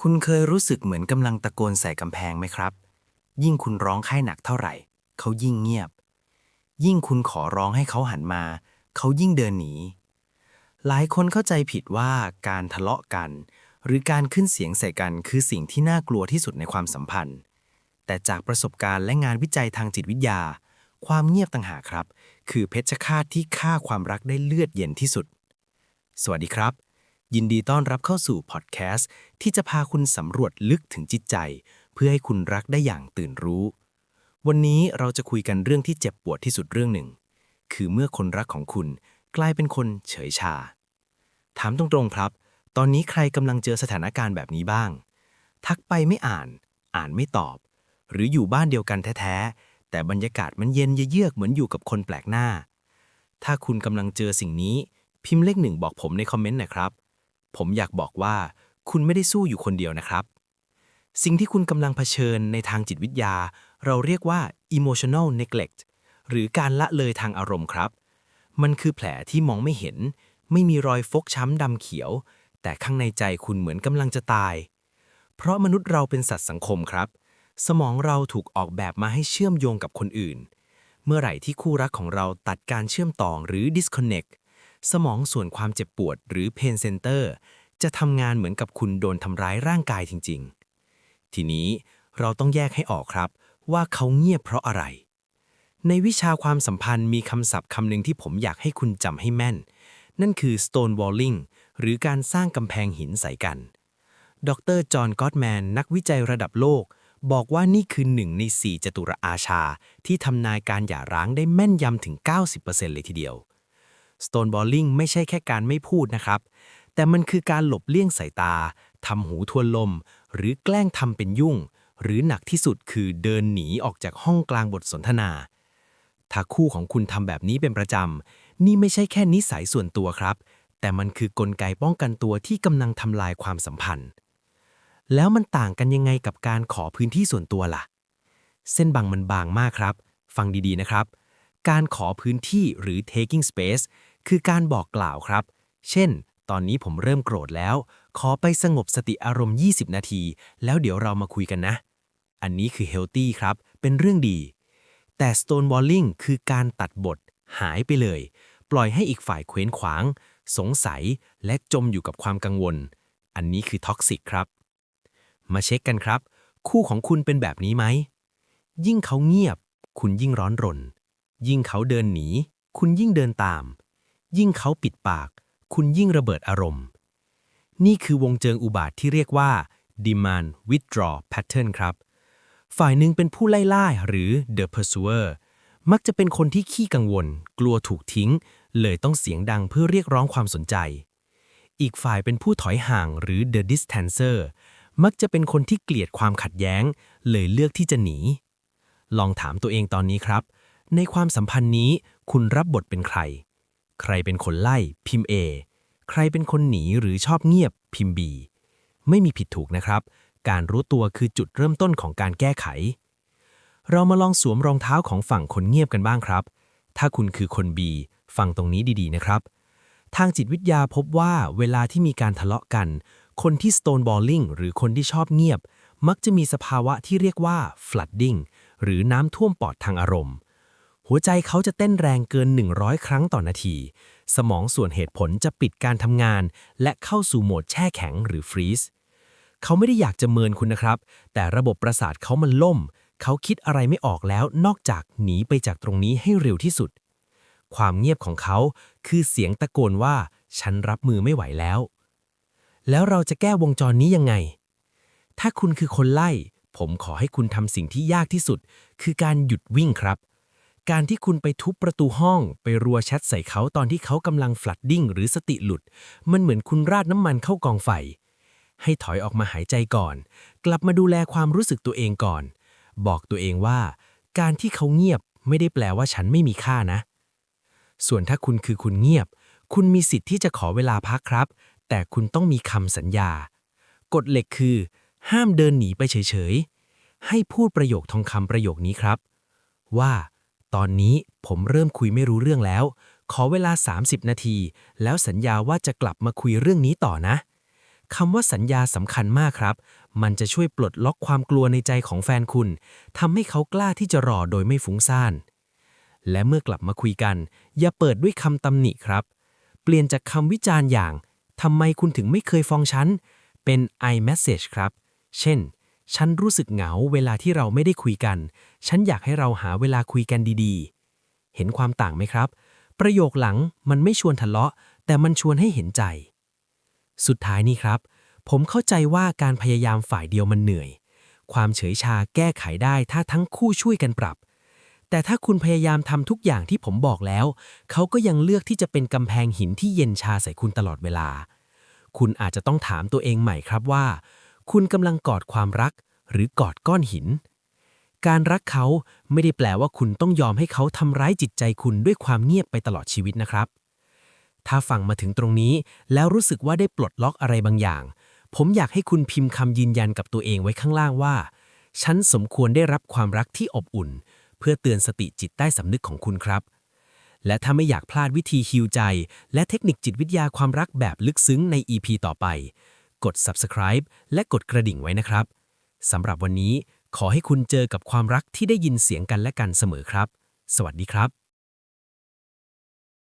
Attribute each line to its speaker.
Speaker 1: คุณเคยรู้สึกเหมือนกำลังตะโกนใส่กำแพงไหมครับ ยิ่งคุณร้องไห้หนักเท่าไหร่ เขายิ่งเงียบ ยิ่งคุณขอร้องให้เขาหันมา เขายิ่งเดินหนี หลายคนเข้าใจผิดว่าการทะเลาะกัน หรือการขึ้นเสียงใส่กันคือสิ่งที่น่ากลัวที่สุดในความสัมพันธ์ แต่จากประสบการณ์และงานวิจัยทางจิตวิทยา ความเงียบต่างหากครับ คือเพชฌฆาตที่ฆ่าความรักได้เลือดเย็นที่สุด สวัสดีครับ ยินดีต้อนรับเข้าสู่พอดแคสต์ที่จะพาคุณสำรวจลึกถึงจิตใจ เพื่อให้คุณรักได้อย่างตื่นรู้ วันนี้เราจะคุยกันเรื่องที่เจ็บปวดที่สุดเรื่องหนึ่ง คือเมื่อคนรักของคุณกลายเป็นคนเฉยชา ถามตรงๆครับ ตอนนี้ใครกำลังเจอสถานการณ์แบบนี้บ้าง ทักไปไม่อ่าน อ่านไม่ตอบ หรืออยู่บ้านเดียวกันแท้ๆ แต่บรรยากาศมันเย็นเยือกเหมือนอยู่กับคนแปลกหน้า ถ้าคุณกำลังเจอสิ่งนี้ พิมพ์เลขหนึ่งบอกผมในคอมเมนต์หน่อยครับ ผมอยากบอกว่าคุณไม่ได้สู้อยู่คนเดียวนะครับ สิ่งที่คุณกำลังเผชิญในทางจิตวิทยา เราเรียกว่า emotional neglect หรือการละเลยทางอารมณ์ครับ มันคือแผลที่มองไม่เห็น ไม่มีรอยฟกช้ำดำเขียว แต่ข้างในใจคุณเหมือนกำลังจะตาย เพราะมนุษย์เราเป็นสัตว์สังคมครับ สมองเราถูกออกแบบมาให้เชื่อมโยงกับคนอื่น เมื่อไหร่ที่คู่รักของเราตัดการเชื่อมต่อหรือ disconnect สมองส่วนความเจ็บปวดหรือ pain center จะทำงานเหมือนกับคุณโดนทำร้ายร่างกายจริง ๆ ทีนี้เราต้องแยกให้ออกครับ ว่าเขาเงียบเพราะอะไร ในวิชาความสัมพันธ์มีคำศัพท์คำหนึ่งที่ผมอยากให้คุณจำให้แม่น นั่นคือ stonewalling หรือการสร้างกำแพงหินใส่กัน ดรจอห์นกอตแมนนักวิจัยระดับโลก บอกว่านี่คือหนึ่งใน4จตุรอาชา ที่ทำนายการหย่าร้างได้แม่นยำถึง 90%เลยทีเดียว stonewalling ไม่ใช่แค่การไม่พูดนะครับ แต่มันคือการหลบเลี่ยงสายตาทำหูทวนลม หรือแกล้งทำเป็นยุ่ง หรือหนักที่สุดคือเดินหนีออกจากห้องกลางบทสนทนา ถ้าคู่ของคุณทำแบบนี้เป็นประจำ นี่ไม่ใช่แค่นิสัยส่วนตัวครับ แต่มันคือกลไกป้องกันตัวที่กำลังทำลายความสัมพันธ์ แล้วมันต่างกันยังไงกับการขอพื้นที่ส่วนตัวล่ะ เส้นบางมันบางมากครับ ฟังดีๆนะครับ การขอพื้นที่หรือ taking space คือการบอกกล่าวครับ เช่น ตอนนี้ผมเริ่มโกรธแล้ว ขอไปสงบสติอารมณ์ 20 นาที แล้วเดี๋ยวเรามาคุยกันนะ อันนี้คือ healthy ครับ เป็นเรื่องดี แต่ stonewalling คือการตัดบท หายไปเลย ปล่อยให้อีกฝ่ายเคว้นขวาง สงสัย และจมอยู่กับความกังวล อันนี้คือท็อกซิกครับ มาเช็คกันครับ คู่ของคุณเป็นแบบนี้ไหม ยิ่งเขาเงียบ คุณยิ่งร้อนรน ยิ่งเขาเดินหนี คุณยิ่งเดินตาม ยิ่งเขาปิดปาก คุณยิ่งระเบิดอารมณ์ นี่คือวงเจิงอุบาทที่เรียกว่า demand withdraw pattern ครับ ฝ่ายหนึ่งเป็นผู้ไล่ล่าหรือ the pursuer มักจะเป็นคนที่ขี้กังวล กลัวถูกทิ้ง เลยต้องเสียงดังเพื่อเรียกร้องความสนใจ อีกฝ่ายเป็นผู้ถอยห่างหรือ the distancer มักจะเป็นคนที่เกลียดความขัดแย้ง เลยเลือกที่จะหนี ลองถามตัวเองตอนนี้ครับ ในความสัมพันธ์นี้คุณรับบทเป็นใคร ใครเป็นคนไล่พิมพ์ A ใครเป็นคนหนีหรือชอบเงียบพิมพ์ B ไม่มีผิดถูกนะครับ การรู้ตัวคือจุดเริ่มต้นของการแก้ไข เรามาลองสวมรองเท้าของฝั่งคนเงียบกันบ้างครับ ถ้าคุณคือคน B ฟังตรงนี้ดีๆนะครับ ทางจิตวิทยาพบว่าเวลาที่มีการทะเลาะกัน คนที่ stonewalling หรือคนที่ชอบเงียบ มักจะมีสภาวะที่เรียกว่า flooding หรือน้ำท่วมปอดทางอารมณ์ หัวใจเขาจะเต้นแรงเกิน 100 ครั้งต่อนาที สมองส่วนเหตุผลจะปิดการทำงาน และเข้าสู่โหมดแช่แข็งหรือฟรีซเขาไม่ได้อยากจะเมินคุณนะครับ แต่ระบบประสาทเขามันล่ม เขาคิดอะไรไม่ออกแล้วนอกจากหนีไปจากตรงนี้ให้เร็วที่สุด ความเงียบของเขาคือเสียงตะโกนว่า ฉันรับมือไม่ไหวแล้ว แล้วเราจะแก้วงจรนี้ยังไง ถ้าคุณคือคนไล่ ผมขอให้คุณทำสิ่งที่ยากที่สุด คือการหยุดวิ่งครับ การที่คุณไปทุบประตูห้อง ไปรัวแชทใส่เขาตอนที่เขากำลังฟลัดดิ้งหรือสติหลุด มันเหมือนคุณราดน้ำมันเข้ากองไฟ ให้ถอยออกมาหายใจก่อน กลับมาดูแลความรู้สึกตัวเองก่อน บอกตัวเองว่า การที่เขาเงียบไม่ได้แปลว่าฉันไม่มีค่านะ ส่วนถ้าคุณคือคุณเงียบ คุณมีสิทธิ์ที่จะขอเวลาพักครับ แต่คุณต้องมีคำสัญญา กฎเหล็กคือ ห้ามเดินหนีไปเฉยๆ ให้พูดประโยคทองคำประโยคนี้ครับ ว่า ตอนนี้ผมเริ่มคุยไม่รู้เรื่องแล้ว ขอเวลา 30 นาที แล้วสัญญาว่าจะกลับมาคุยเรื่องนี้ต่อนะ
Speaker 2: คำว่าสัญญาสำคัญมากครับ มันจะช่วยปลดล็อกความกลัวในใจของแฟนคุณทำให้เขากล้าที่จะรอโดยไม่ฟุ้งซ่าน และเมื่อกลับมาคุยกัน อย่าเปิดด้วยคำตำหนิครับ เปลี่ยนจากคำวิจารณ์อย่างทำไมคุณถึงไม่เคยฟ้องฉัน เป็น I message ครับ เช่น ฉันรู้สึกเหงาเวลาที่เราไม่ได้คุยกัน ฉันอยากให้เราหาเวลาคุยกันดีๆ เห็นความต่างไหมครับ ประโยคหลังมันไม่ชวนทะเลาะ แต่มันชวนให้เห็นใจ สุดท้ายนี่ครับ ผมเข้าใจว่าการพยายามฝ่ายเดียวมันเหนื่อย ความเฉยชาแก้ไขได้ถ้าทั้งคู่ช่วยกันปรับ แต่ถ้าคุณพยายามทำทุกอย่างที่ผมบอกแล้ว เขาก็ยังเลือกที่จะเป็นกำแพงหินที่เย็นชาใส่คุณตลอดเวลา คุณอาจจะต้องถามตัวเองใหม่ครับว่า คุณกำลังกอดความรัก หรือกอดก้อนหิน การรักเขาไม่ได้แปลว่าคุณต้องยอมให้เขาทำร้ายจิตใจคุณด้วยความเงียบไปตลอดชีวิตนะครับ ถ้าฟังมาถึงตรงนี้ แล้วรู้สึกว่าได้ปลดล็อกอะไรบางอย่าง ผมอยากให้คุณพิมพ์คำยืนยันกับตัวเองไว้ข้างล่างว่า ฉันสมควรได้รับความรักที่อบอุ่น เพื่อเตือนสติจิตใต้สำนึกของคุณครับและถ้าไม่อยากพลาดวิธีฮิวใจ และเทคนิคจิตวิทยาความรักแบบลึกซึ้งใน EP ต่อไป กด subscribe และกดกระดิ่งไว้นะครับสำหรับวันนี้ขอให้คุณเจอกับความรักที่ได้ยินเสียงกันและกันเสมอครับ สวัสดีครับ